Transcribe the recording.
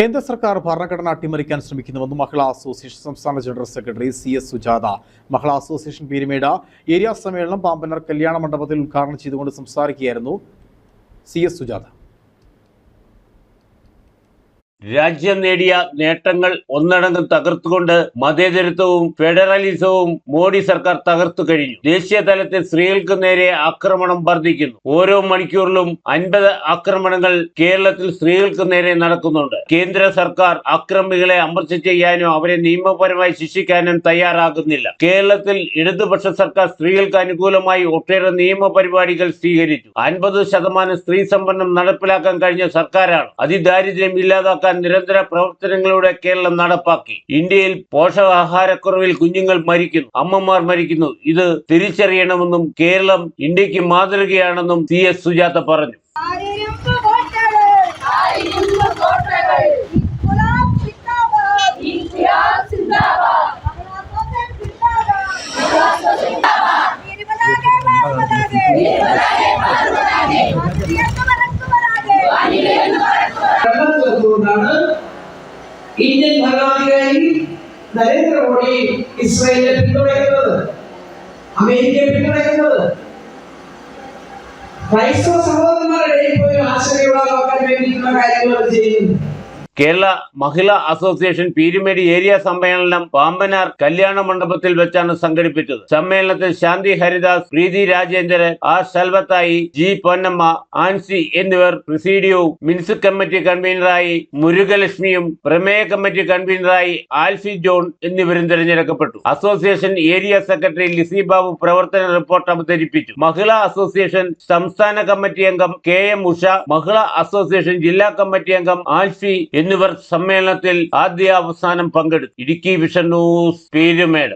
കേന്ദ്ര സർക്കാർ ഭരണഘടന അട്ടിമറിക്കാൻ ശ്രമിക്കുന്നുവെന്ന് മഹിളാ അസോസിയേഷൻ സംസ്ഥാന general secretary C S Sujatha Mahila association Peermade area സമ്മേളനം പാമ്പനർ കല്യാണ മണ്ഡപത്തിൽ ഉദ്ഘാടനം ചെയ്തുകൊണ്ട് സംസാരിക്കുകയായിരുന്നു സി എസ് സുജാത. രാജ്യം നേടിയ നേട്ടങ്ങൾ ഒന്നടങ്കം തകർത്തുകൊണ്ട് മതേതരത്വവും ഫെഡറലിസവും മോഡി സർക്കാർ തകർത്തു കഴിഞ്ഞു. ദേശീയ തലത്തിൽ സ്ത്രീകൾക്ക് നേരെ ആക്രമണം വർദ്ധിക്കുന്നു. ഓരോ മണിക്കൂറിലും അൻപത് ആക്രമണങ്ങൾ കേരളത്തിൽ സ്ത്രീകൾക്ക് നേരെ നടക്കുന്നുണ്ട്. കേന്ദ്ര സർക്കാർ അക്രമികളെ അമർച്ച ചെയ്യാനോ അവരെ നിയമപരമായി ശിക്ഷിക്കാനും തയ്യാറാകുന്നില്ല. കേരളത്തിൽ ഇടതുപക്ഷ സർക്കാർ സ്ത്രീകൾക്ക് അനുകൂലമായി ഒട്ടേറെ നിയമ പരിപാടികൾ സ്വീകരിച്ചു. അൻപത് ശതമാനം സ്ത്രീ സംവരണം നടപ്പിലാക്കാൻ കഴിഞ്ഞ സർക്കാരാണ്. അതിദാരിദ്ര്യം ഇല്ലാതാക്കാൻ നിരന്തര പ്രവർത്തനങ്ങളിലൂടെ കേരളം നടപ്പാക്കി. ഇന്ത്യയിൽ പോഷകാഹാരക്കുറവിൽ കുഞ്ഞുങ്ങൾ മരിക്കുന്നു അമ്മമാർ മരിക്കുന്നു. ഇത് തിരിച്ചറിയണമെന്നും കേരളം ഇന്ത്യയ്ക്ക് മാതൃകയാണെന്നും സി എസ് സുജാത പറഞ്ഞു. ഇന്ത്യൻ ഭരണാധികാരി നരേന്ദ്രമോദി ഇസ്രായേലിനെ പിന്തുണയ്ക്കുന്നത്. അമേരിക്കയെ പിന്തുണയ്ക്കുന്നത്. ക്രൈസ്തവ സഹോദരന്മാരുടെ ഇടയിൽ പോലും ആശങ്കയുള്ളതാക്കാൻ കാര്യങ്ങൾ ചെയ്യുന്നു. കേരള മഹിളാ അസോസിയേഷൻ പീരുമേടി ഏരിയ സമ്മേളനം പാമ്പനാർ കല്യാണ മണ്ഡപത്തിൽ വെച്ചാണ് സംഘടിപ്പിച്ചത്. സമ്മേളനത്തിൽ ശാന്തി ഹരിദാസ് പ്രീതി രാജേന്ദ്രൻ ആർ ശൽവത്തായി ജി പൊന്നമ്മ ആൻസി എന്നിവർ പ്രസിഡിയവും മിൻസ് കമ്മിറ്റി കൺവീനറായി മുരുകലക്ഷ്മിയും പ്രമേയ കമ്മിറ്റി കൺവീനറായി ആൽഫി ജോൺ എന്നിവരും തിരഞ്ഞെടുക്കപ്പെട്ടു. Association area secretary Lissy Babu പ്രവർത്തന റിപ്പോർട്ട് അവതരിപ്പിച്ചു. മഹിളാ അസോസിയേഷൻ സംസ്ഥാന കമ്മിറ്റി അംഗം K M Usha Mahila association ജില്ലാ കമ്മിറ്റി അംഗം ആൽഫി എന്നിവർ സമ്മേളനത്തിൽ ആദ്യ അവസാനം പങ്കെടുത്തു. Idukki vision news Peermade.